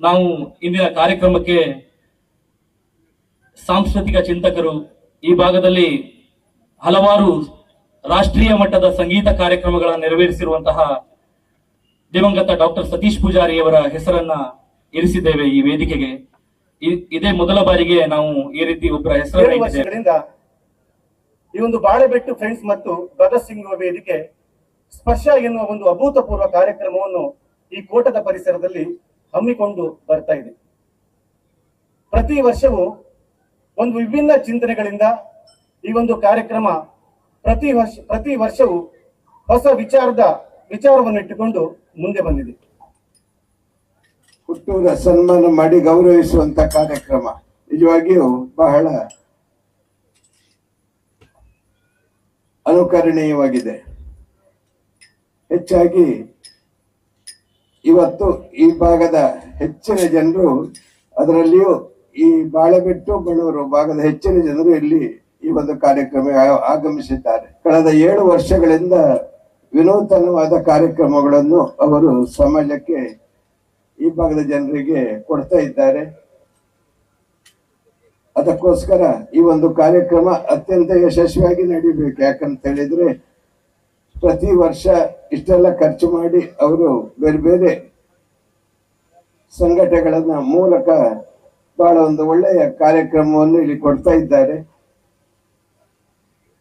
ನಾವು ಇಂದಿನ ಕಾರ್ಯಕ್ರಮಕ್ಕೆ ಸಾಂಸ್ಕೃತಿಕ ಚಿಂತಕರು ಈ ಭಾಗದಲ್ಲಿ ಹಲವಾರು ರಾಷ್ಟ್ರೀಯ ಮಟ್ಟದ ಸಂಗೀತ ಕಾರ್ಯಕ್ರಮಗಳನ್ನು ನೆರವೇರಿಸಿರುವಂತಹ ದಿವಂಗತ ಡಾಕ್ಟರ್ ಸತೀಶ್ ಪೂಜಾರಿಯವರ ಹೆಸರನ್ನ ಇರಿಸಿದ್ದೇವೆ ಈ ವೇದಿಕೆಗೆ. ಇದೇ ಮೊದಲ ಬಾರಿಗೆ ನಾವು ಈ ರೀತಿ ಒಬ್ಬರ ಹೆಸರನ್ನ ಈ ಒಂದು ಬಾಳೆಬೆಟ್ಟು ಫ್ರೆಂಡ್ಸ್ ಮತ್ತು ಬ್ರದರ್ಸ್ ಸಿಂಗ್ ವೇದಿಕೆ ಸ್ಪರ್ಶ ಎನ್ನುವ ಒಂದು ಅಭೂತಪೂರ್ವ ಕಾರ್ಯಕ್ರಮವನ್ನು ಈ ಕೋಟದ ಪರಿಸರದಲ್ಲಿ ಹಮ್ಮಿಕೊಂಡು ಬರ್ತಾ ಇದೆ. ಪ್ರತಿ ವರ್ಷವೂ ಒಂದು ವಿಭಿನ್ನ ಚಿಂತನೆಗಳಿಂದ ಈ ಒಂದು ಕಾರ್ಯಕ್ರಮ ಪ್ರತಿ ವರ್ಷ, ಪ್ರತಿ ವರ್ಷವೂ ಹೊಸ ವಿಚಾರದ ವಿಚಾರವನ್ನು ಇಟ್ಟುಕೊಂಡು ಮುಂದೆ ಬಂದಿದೆ. ಹುಟ್ಟೂರ ಸನ್ಮಾನ ಮಾಡಿ ಗೌರವಿಸುವಂತ ಕಾರ್ಯಕ್ರಮ. ನಿಜವಾಗಿಯೂ ಬಹಳ ಅನುಕರಣೀಯವಾಗಿದೆ. ಹೆಚ್ಚಾಗಿ ಇವತ್ತು ಈ ಭಾಗದ ಹೆಚ್ಚಿನ ಜನರು ಅದರಲ್ಲಿಯೂ ಈ ಬಾಳೆಬೆಟ್ಟು ಬಳ್ಳೂರು ಭಾಗದ ಹೆಚ್ಚಿನ ಜನರು ಇಲ್ಲಿ ಈ ಒಂದು ಕಾರ್ಯಕ್ರಮ ಆಗಮಿಸಿದ್ದಾರೆ. ಕಳೆದ ಏಳು ವರ್ಷಗಳಿಂದ ವಿನೂತನವಾದ ಕಾರ್ಯಕ್ರಮಗಳನ್ನು ಅವರು ಸಮಾಜಕ್ಕೆ ಈ ಭಾಗದ ಜನರಿಗೆ ಕೊಡ್ತಾ ಇದ್ದಾರೆ. ಅದಕ್ಕೋಸ್ಕರ ಈ ಒಂದು ಕಾರ್ಯಕ್ರಮ ಅತ್ಯಂತ ಯಶಸ್ವಿಯಾಗಿ ನಡೀಬೇಕು. ಯಾಕಂತ ಹೇಳಿದ್ರೆ ಪ್ರತಿ ವರ್ಷ ಇಷ್ಟೆಲ್ಲ ಖರ್ಚು ಮಾಡಿ ಅವರು ಬೇರೆ ಬೇರೆ ಸಂಘಟನೆಗಳನ್ನ ಮೂಲಕ ಬಹಳ ಒಂದು ಒಳ್ಳೆಯ ಕಾರ್ಯಕ್ರಮವನ್ನು ಇಲ್ಲಿ ಕೊಡ್ತಾ ಇದ್ದಾರೆ.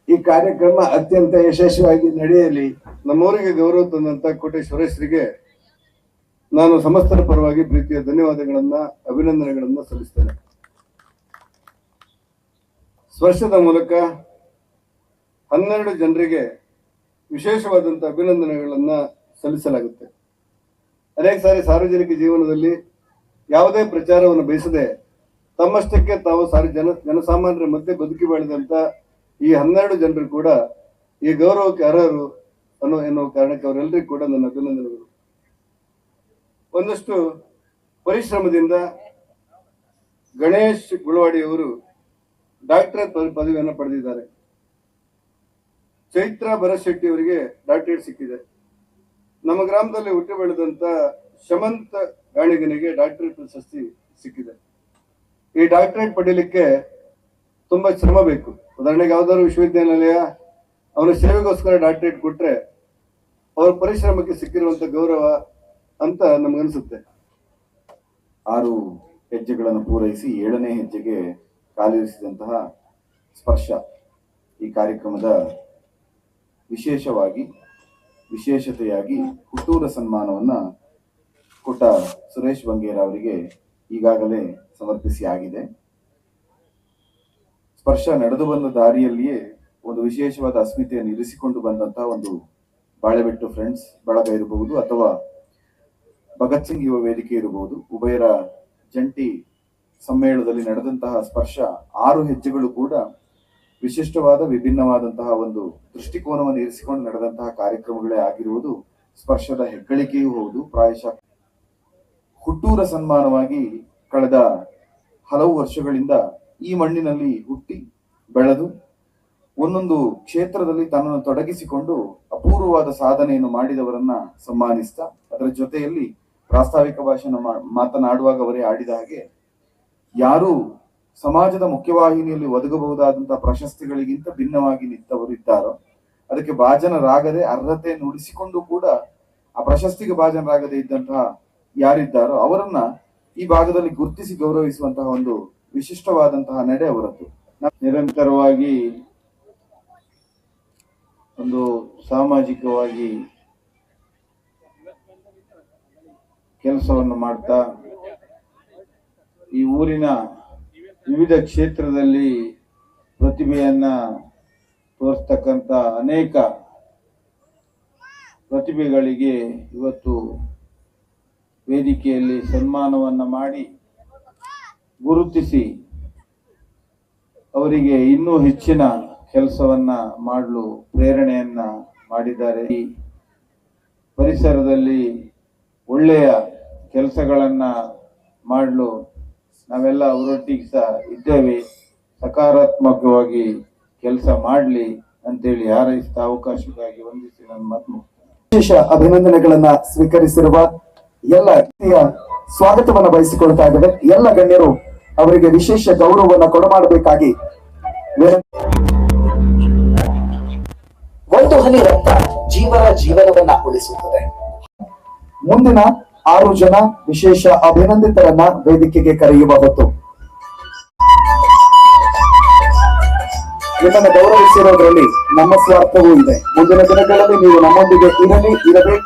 ಈ ಕಾರ್ಯಕ್ರಮ ಅತ್ಯಂತ ಯಶಸ್ವಿಯಾಗಿ ನಡೆಯಲಿ. ನಮ್ಮೂರಿಗೆ ಗೌರವ ತಂದಂತ ಕೋಟೆ ನಾನು ಸಮಸ್ತರ ಪರವಾಗಿ ಪ್ರೀತಿಯ ಧನ್ಯವಾದಗಳನ್ನ, ಅಭಿನಂದನೆಗಳನ್ನ ಸಲ್ಲಿಸ್ತೇನೆ. ಸ್ಪರ್ಶದ ಮೂಲಕ ಹನ್ನೆರಡು ಜನರಿಗೆ ವಿಶೇಷವಾದಂತ ಅಭಿನಂದನೆಗಳನ್ನ ಸಲ್ಲಿಸಲಾಗುತ್ತೆ. ಅನೇಕ ಸಾರಿ ಸಾರ್ವಜನಿಕ ಜೀವನದಲ್ಲಿ ಯಾವುದೇ ಪ್ರಚಾರವನ್ನು ಬಯಸದೆ ತಮ್ಮಷ್ಟಕ್ಕೆ ತಾವು ಸಾರಿ ಜನ ಜನಸಾಮಾನ್ಯರ ಮಧ್ಯೆ ಬದುಕಿ ಬಾಳಿದಂತ ಈ ಹನ್ನೆರಡು ಜನರು ಕೂಡ ಈ ಗೌರವಕ್ಕೆ ಅರ್ಹರು ಅನ್ನೋ ಎನ್ನುವ ಕಾರಣಕ್ಕೆ ಅವರೆಲ್ಲರಿಗೂ ಕೂಡ ನನ್ನ ಅಭಿನಂದನೆಗಳು. ಒಂದಷ್ಟು ಪರಿಶ್ರಮದಿಂದ ಗಣೇಶ್ ಗುಳವಾಡಿಯವರು ಡಾಕ್ಟರೇಟ್ ಪದವಿಯನ್ನು ಪಡೆದಿದ್ದಾರೆ. ಚೈತ್ರ ಭರತ್ ಅವರಿಗೆ ಡಾಕ್ಟರೇಟ್ ಸಿಕ್ಕಿದೆ. ನಮ್ಮ ಗ್ರಾಮದಲ್ಲಿ ಹುಟ್ಟಿ ಬೆಳೆದಂತ ಶಮಂತ ಗಾಣಿಗನಿಗೆ ಡಾಕ್ಟರೇಟ್ ಪ್ರಶಸ್ತಿ ಸಿಕ್ಕಿದೆ. ಈ ಡಾಕ್ಟರೇಟ್ ಪಡೀಲಿಕ್ಕೆ ತುಂಬಾ ಶ್ರಮ ಬೇಕು. ಉದಾಹರಣೆಗೆ ಯಾವ್ದಾದ್ರು ವಿಶ್ವವಿದ್ಯಾನಿಲಯ ಅವನ ಸೇವೆಗೋಸ್ಕರ ಡಾಕ್ಟರೇಟ್ ಕೊಟ್ರೆ ಅವ್ರ ಪರಿಶ್ರಮಕ್ಕೆ ಸಿಕ್ಕಿರುವಂತ ಗೌರವ ಅಂತ ನಮ್ಗನ್ಸುತ್ತೆ. ಆರು ಹೆಜ್ಜೆಗಳನ್ನು ಪೂರೈಸಿ ಏಳನೇ ಹೆಜ್ಜೆಗೆ ಕಾಲಿರಿಸಿದಂತಹ ಸ್ಪರ್ಶ ಈ ಕಾರ್ಯಕ್ರಮದ ವಿಶೇಷವಾಗಿ, ವಿಶೇಷತೆಯಾಗಿ ಹುಟ್ಟೂರ ಸನ್ಮಾನವನ್ನು ಕೊಟ್ಟ ಸುರೇಶ್ ಬಂಗೇರ ಅವರಿಗೆ ಈಗಾಗಲೇ ಸಮರ್ಪಿಸಿ ಆಗಿದೆ. ಸ್ಪರ್ಶ ನಡೆದು ಬಂದ ದಾರಿಯಲ್ಲಿಯೇ ಒಂದು ವಿಶೇಷವಾದ ಅಸ್ಮಿತೆಯನ್ನು ಇರಿಸಿಕೊಂಡು ಬಂದಂತಹ ಒಂದು ಬಾಳೆಬೆಟ್ಟು ಫ್ರೆಂಡ್ಸ್ ಬಳಗ ಇರಬಹುದು ಅಥವಾ ಭಗತ್ ಸಿಂಗ್ ಯುವ ವೇದಿಕೆ ಇರಬಹುದು. ಉಭಯರ ಜಂಟಿ ಸಮ್ಮೇಳನದಲ್ಲಿ ನಡೆದಂತಹ ಸ್ಪರ್ಶ ಆರು ಹೆಜ್ಜೆಗಳು ಕೂಡ ವಿಶಿಷ್ಟವಾದ, ವಿಭಿನ್ನವಾದಂತಹ ಒಂದು ದೃಷ್ಟಿಕೋನವನ್ನು ಇರಿಸಿಕೊಂಡು ನಡೆದಂತಹ ಕಾರ್ಯಕ್ರಮಗಳೇ ಆಗಿರುವುದು ಸ್ಪರ್ಶದ ಹೆಗ್ಗಳಿಕೆಯೂ ಹೌದು. ಪ್ರಾಯಶಃ ಹುಟ್ಟೂರ ಸನ್ಮಾನವಾಗಿ ಕಳೆದ ಹಲವು ವರ್ಷಗಳಿಂದ ಈ ಮಣ್ಣಿನಲ್ಲಿ ಹುಟ್ಟಿ ಬೆಳೆದು ಒಂದೊಂದು ಕ್ಷೇತ್ರದಲ್ಲಿ ತನ್ನನ್ನು ತೊಡಗಿಸಿಕೊಂಡು ಅಪೂರ್ವವಾದ ಸಾಧನೆಯನ್ನು ಮಾಡಿದವರನ್ನ ಸನ್ಮಾನಿಸ್ತಾ, ಅದರ ಜೊತೆಯಲ್ಲಿ ಪ್ರಾಸ್ತಾವಿಕ ಭಾಷಣ ಮಾತನಾಡುವಾಗ ಅವರೇ ಆಡಿದ ಹಾಗೆ ಯಾರು ಸಮಾಜದ ಮುಖ್ಯವಾಹಿನಿಯಲ್ಲಿ ಒದಗಬಹುದಾದಂತಹ ಪ್ರಶಸ್ತಿಗಳಿಗಿಂತ ಭಿನ್ನವಾಗಿ ನಿಂತವರು ಇದ್ದಾರೋ, ಅದಕ್ಕೆ ಭಾಜನರಾಗದೆ ಅರ್ಹತೆಯನ್ನು ಉಳಿಸಿಕೊಂಡು ಕೂಡ ಆ ಪ್ರಶಸ್ತಿಗೆ ಭಾಜನರಾಗದೆ ಇದ್ದಂತಹ ಯಾರಿದ್ದಾರೋ, ಅವರನ್ನ ಈ ಭಾಗದಲ್ಲಿ ಗುರುತಿಸಿ ಗೌರವಿಸುವಂತಹ ಒಂದು ವಿಶಿಷ್ಟವಾದಂತಹ ನಡೆ ಅವರದ್ದು. ನಿರಂತರವಾಗಿ ಒಂದು ಸಾಮಾಜಿಕವಾಗಿ ಕೆಲಸವನ್ನು ಮಾಡ್ತಾ ಈ ಊರಿನ ವಿವಿಧ ಕ್ಷೇತ್ರದಲ್ಲಿ ಪ್ರತಿಭೆಯನ್ನ ತೋರಿಸ್ತಕ್ಕಂಥ ಅನೇಕ ಪ್ರತಿಭೆಗಳಿಗೆ ಇವತ್ತು ವೇದಿಕೆಯಲ್ಲಿ ಸನ್ಮಾನವನ್ನು ಮಾಡಿ ಗುರುತಿಸಿ ಅವರಿಗೆ ಇನ್ನೂ ಹೆಚ್ಚಿನ ಕೆಲಸವನ್ನ ಮಾಡಲು ಪ್ರೇರಣೆಯನ್ನ ಮಾಡಿದ್ದಾರೆ. ಈ ಪರಿಸರದಲ್ಲಿ ಒಳ್ಳೆಯ ಕೆಲಸಗಳನ್ನ ಮಾಡಲು ನಾವೆಲ್ಲ ಅವರೊಟ್ಟಿಗೆ ಸಹ ಇದ್ದೇವೆ. ಸಕಾರಾತ್ಮಕವಾಗಿ ಕೆಲಸ ಮಾಡಲಿ ಅಂತೇಳಿ ಹಾರೈಸಿದ ಅವಕಾಶಕ್ಕಾಗಿ ವಂದಿಸಿ ನನ್ನ ಮಾತು. ವಿಶೇಷ ಅಭಿನಂದನೆಗಳನ್ನ ಸ್ವೀಕರಿಸಿರುವ ಎಲ್ಲ ರೀತಿಯ ಸ್ವಾಗತವನ್ನ ಬಯಸಿಕೊಳ್ತಾ ಇದ್ದೇವೆ. ಎಲ್ಲ ಗಣ್ಯರು ಅವರಿಗೆ ವಿಶೇಷ ಗೌರವವನ್ನ ಕೊಡಮಾಡಬೇಕಾಗಿ ಒಂದು ಹನಿ ರಕ್ತ ಜೀವನ ಜೀವನವನ್ನ ಉಳಿಸುತ್ತದೆ. ಮುಂದಿನ ಆರು ಜನ ವಿಶೇಷ ಅಭಿನಂದಿತರನ್ನ ವೇದಿಕೆಗೆ ಕರೆಯುವ ಹೊತ್ತು. ನಿಮ್ಮನ್ನು ಗೌರವಿಸಿರೋದ್ರಲ್ಲಿ ನಮ್ಮ ಸ್ವಾರ್ಥವೂ ಇದೆ. ಮುಂದಿನ ದಿನಗಳಲ್ಲಿ ನೀವು ನಮ್ಮೊಂದಿಗೆ ಇರಲಿ ಇರಬೇಕು.